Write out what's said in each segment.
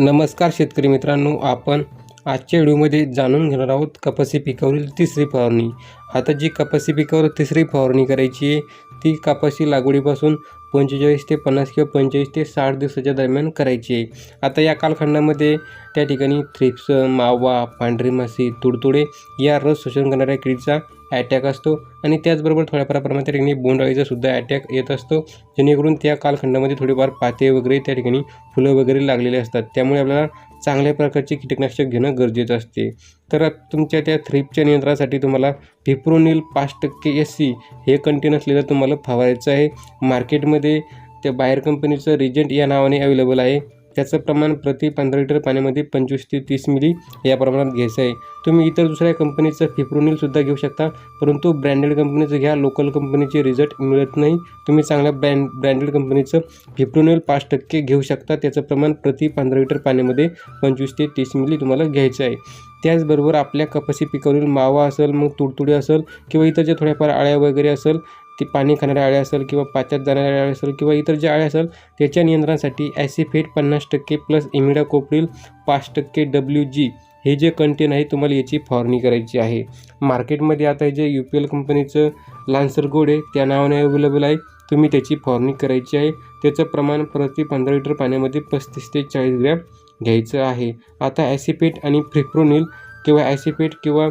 नमस्कार शेतकरी मित्रांनो आपण आजच्या व्हिडिओमध्ये जाणून घेणार आहोत कपासी पिकावरील तिसरी फवारणी. आता जी कपासी पिकावर तिसरी फवारणी करायची आहे ती कपासी लागवडीपासून पंचेचाळीस ते पन्नास किंवा पंचेचाळीस ते साठ दिवसाच्या दरम्यान करायची आहे. आता या कालखंडामध्ये त्या ठिकाणी थ्रिप्स मावा पांढरी मासे तुडतुडे या रस शोषण करणाऱ्या किडीचा अटॅक असतो आणि त्याचबरोबर थोड्याफार प्रमाणात त्या ठिकाणी बोंडाळीचा सुद्धा अटॅक येत असतो. जेणेकरून त्या कालखंडामध्ये थोडेफार पाते वगैरे त्या ठिकाणी फुलं वगैरे लागलेले असतात. त्यामुळे आपल्याला चांगल्या प्रकारचे कीटकनाशक घेणं गरजेचं असते. तर तुमच्या त्या थ्रीपच्या नियंत्रणासाठी तुम्हाला फिप्रोनिल पाच टक्के एस सी हे कंटेन असलेलं तुम्हाला फवारायचं आहे. मार्केटमध्ये त्या बाहेर कंपनीचं रिजंट या नावाने अवेलेबल आहे. त्याचं प्रमाण प्रति पंधरा लिटर पाण्यामध्ये पंचवीस ते तीस मिली या प्रमाणात घ्यायचं आहे. तुम्ही इतर दुसऱ्या कंपनीचं फिप्रोनिलसुद्धा घेऊ शकता परंतु ब्रँडेड कंपनीचं घ्या लोकल कंपनीचे रिझल्ट मिळत नाही. तुम्ही चांगल्या ब्रँड ब्रँडेड कंपनीचं फिप्रोनिल पाच टक्के घेऊ शकता त्याचं प्रमाण प्रति पंधरा लिटर पाण्यामध्ये पंचवीस ते तीस मिली तुम्हाला घ्यायचं आहे. त्याचबरोबर आपल्या कपाशी पिकावरील मावा असेल मग तुडतुडे असेल किंवा इतर ज्या थोड्याफार आळ्या वगैरे असेल ती पाणी खाणाऱ्या अळ्या असेल किंवा पाच्यात जाणाऱ्या अळ्या असेल किंवा इतर ज्या अळ्या असेल त्याच्या नियंत्रणासाठी ॲसिफेट पन्नास टक्के प्लस इमिडा कोपरील पाच टक्के डब्ल्यू जी. हे जे कंटेन आहे तुम्हाला याची फवारणी करायची आहे. मार्केटमध्ये आता हे जे यू पी एल कंपनीचं लान्सर गोड आहे त्या नावाने अवेलेबल आहे. तुम्ही त्याची फवारणी करायची आहे. त्याचं प्रमाण प्रति पंधरा लिटर पाण्यामध्ये पस्तीस ते चाळीस ग्रॅम घ्यायचं आहे. आता ॲसिपेट आणि फ्रिप्रोनिल किंवा ॲसिपेट किंवा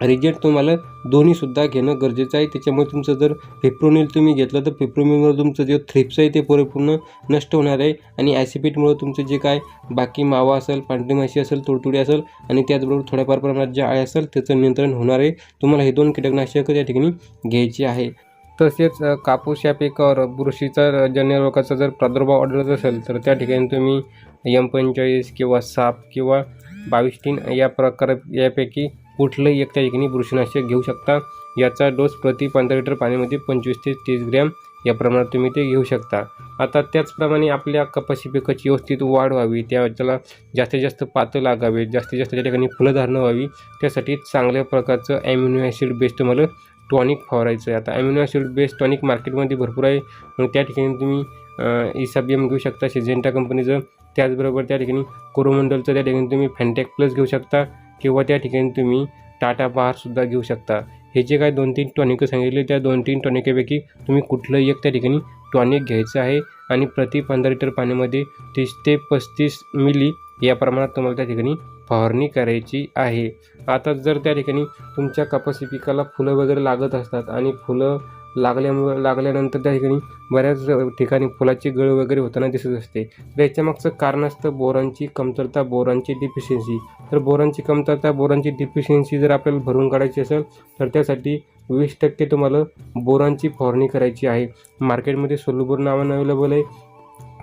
रिजेक्ट तुम्हाला दोन्हीसुद्धा घेणं गरजेचं आहे. त्याच्यामुळे तुमचं जर फिप्रोनिल तुम्ही घेतलं तर फिप्रोनिलमुळे तुमचं जे थ्रिप्स आहे ते परिपूर्ण नष्ट होणार आहे. आणि ॲसिपेटमुळे तुमचं जे काय बाकी मावा असेल पांढरी माशी असेल तुडतुडी असेल आणि त्याचबरोबर थोड्याफार प्रमाणात जे आळे असेल त्याचं नियंत्रण होणार आहे. तुम्हाला हे दोन कीटकनाशक त्या ठिकाणी घ्यायची आहे. तसेच कापूस या पिकावर बुरशीचा जन्य रोगाचा जर प्रादुर्भाव आढळत असेल तर त्या ठिकाणी तुम्ही एम पंचेचाळीस किंवा साप किंवा बावीस तीन या प्रकार यापैकी कुठलंही एक त्या ठिकाणी बुरशीनाशक घेऊ शकता. याचा डोस प्रति पंधरा लिटर पाण्यामध्ये पंचवीस ते तीस ग्रॅम या प्रमाणात तुम्ही ते घेऊ शकता. आता त्याचप्रमाणे आपल्या कपाशी पिकाची व्यवस्थित वाढ व्हावी त्याला जास्तीत जास्त पातं लागावे जास्तीत जास्त त्या ठिकाणी फुलंधारणं व्हावी त्यासाठी चांगल्या प्रकारचं ॲम्युनो ॲसिड बेस्ट तुम्हाला टॉनिक फवारायचं आहे. आता ॲम्युनो ॲसिड बेस्ट टॉनिक मार्केटमध्ये भरपूर आहे. मग त्या ठिकाणी तुम्ही इसाबियम घेऊ शकता सिजेंटा कंपनीचं त्याचबरोबर त्या ठिकाणी कोरोमंडलचं त्या ठिकाणी तुम्ही फॅन्टॅक प्लस घेऊ शकता. किंवा त्या ठिकाणी तुम्ही टाटा बहारसुद्धा घेऊ शकता. हे जे काय दोन तीन टॉनिकं सांगितले त्या दोन तीन टॉनिकेपैकी तुम्ही कुठलंही एक त्या ठिकाणी टॉनिक घ्यायचं आहे आणि प्रति पंधरा लिटर पाण्यामध्ये तीस ते पस्तीस मिली या प्रमाणात तुम्हाला त्या ठिकाणी फवारणी करायची आहे. आता जर त्या ठिकाणी तुमच्या कपासी पिकाला फुलं वगैरे लागत असतात आणि फुलं लागल्यामुळे लागल्यानंतर त्या ठिकाणी बऱ्याच ठिकाणी फुलाची गळ वगैरे होताना दिसत असते. तर याच्यामागचं कारण असतं बोरांची कमतरता बोरांची डिफिशियन्सी तर बोरांची कमतरता बोरांची डिफिशियन्सी जर आपल्याला भरून काढायची असेल तर त्यासाठी वीस टक्के तुम्हाला बोरांची फवारणी करायची आहे. मार्केटमध्ये सोलूबोर नावानं अवेलेबल आहे.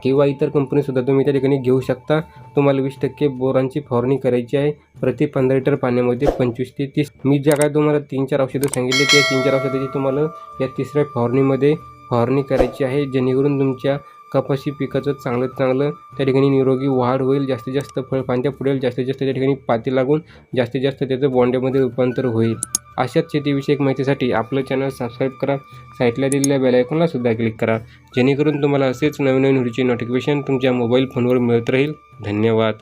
किंवा इतर कंपनीसुद्धा तुम्ही त्या ठिकाणी घेऊ शकता. तुम्हाला वीस टक्के बोरांची फवारणी करायची आहे. प्रति पंधरा लिटर पाण्यामध्ये पंचवीस ते तीस. मी ज्या काय तुम्हाला तीन चार औषधं सांगितले त्या तीन चार औषधाची तुम्हाला या तिसऱ्या फवारणीमध्ये फवारणी करायची आहे. जेणेकरून तुमच्या कपाशी पिकाचं चांगलं चांगलं त्या ठिकाणी निरोगी वाढ होईल. जास्तीत जास्त फळ फळपांत्या पुढेल जास्तीत जास्त त्या ठिकाणी पाती लागून जास्तीत जास्त त्याचं बॉन्डेमध्ये रूपांतर होईल. अशाच शेतीविषयक माहितीसाठी आपलं चॅनल सबस्क्राईब करा. साईटला दिलेल्या बेलायकॉनला सुद्धा क्लिक करा. जेणेकरून तुम्हाला असेच नवीन नवीन व्हिडिओचे नोटिफिकेशन तुमच्या मोबाईल फोनवर मिळत राहील. धन्यवाद.